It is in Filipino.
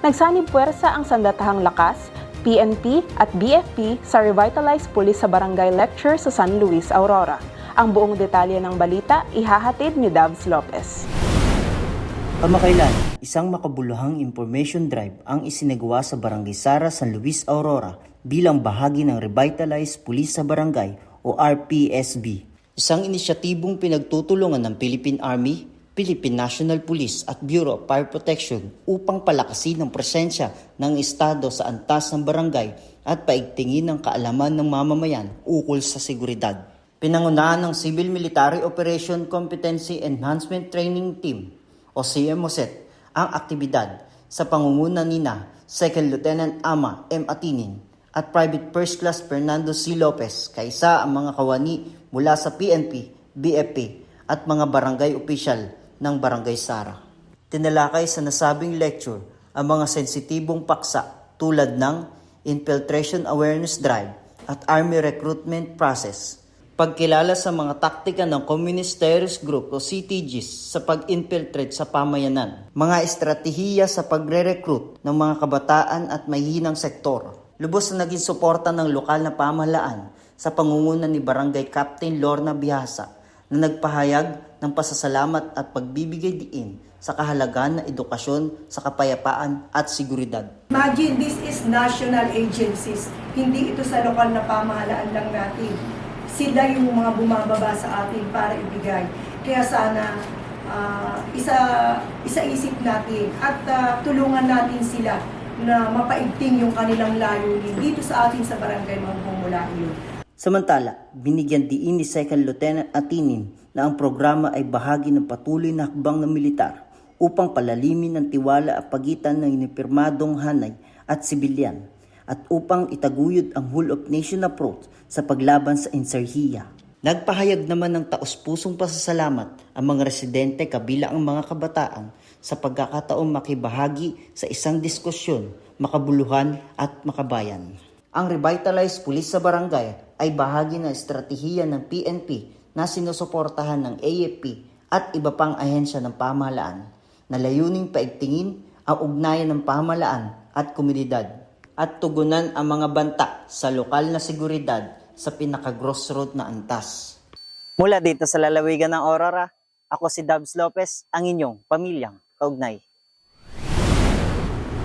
Nagsanib puwersa ang sandatahang lakas, PNP at BFP sa Revitalized Police sa Barangay Lecture sa San Luis, Aurora. Ang buong detalye ng balita ihahatid ni Davs Lopez. Kamakailan, isang makabuluhang information drive ang isinagawa sa Barangay Sara, San Luis, Aurora bilang bahagi ng Revitalized Police sa Barangay o RPSB. Isang inisyatibong pinagtutulungan ng Philippine Army, Philippine National Police at Bureau of Fire Protection upang palakasin ang presensya ng Estado sa antas ng barangay at paigtingin ang kaalaman ng mamamayan ukol sa seguridad. Pinangunahan ng Civil Military Operation Competency Enhancement Training Team o CMOSET ang aktibidad sa pangunguna nina Second Lieutenant Ama M. Atinin at Private First Class Fernando C. Lopez kaysa ang mga kawani mula sa PNP, BFP at mga barangay official ng Barangay Sara. Tinalakay sa nasabing lecture ang mga sensitibong paksa tulad ng Infiltration Awareness Drive at Army Recruitment Process. Pagkilala sa mga taktika ng Communist Terrorist Group o CTGs sa pag-infiltrate sa pamayanan, mga estratehiya sa pagre-recruit ng mga kabataan at mahihinang sektor, lubos na naging suporta ng lokal na pamahalaan sa pangunguna ni Barangay Captain Lorna Bihasa na nagpahayag ng pasasalamat at pagbibigay diin sa kahalagan ng edukasyon sa kapayapaan at seguridad. Imagine, this is national agencies. Hindi ito sa lokal na pamahalaan lang natin. Sila yung mga bumababa sa atin para ibigay. Kaya sana ah, isa isa-isip natin at ah, tulungan natin sila na mapaigting yung kanilang layunin dito sa atin sa barangay Mangkumula yun. Samantala, binigyan diin ni Second Lieutenant Atinin na ang programa ay bahagi ng patuloy na hakbang ng militar upang palalimin ang tiwala at pagitan ng inipirmadong hanay at sibilyan at upang itaguyod ang whole of nation approach sa paglaban sa inserhiya. Nagpahayag naman ng taos-pusong pasasalamat ang mga residente kabilang ang mga kabataan sa pagkakataong makibahagi sa isang diskusyon, makabuluhan at makabayan. Ang revitalized police sa barangay ay bahagi ng estratehiya ng PNP na sinusuportahan ng AFP at iba pang ahensya ng pamahalaan na layuning paigtingin ang ugnayan ng pamahalaan at komunidad at tugunan ang mga banta sa lokal na seguridad sa pinaka-crossroad na antas. Mula dito sa lalawigan ng Aurora, ako si Dabs Lopez, ang inyong pamilyang kaugnay.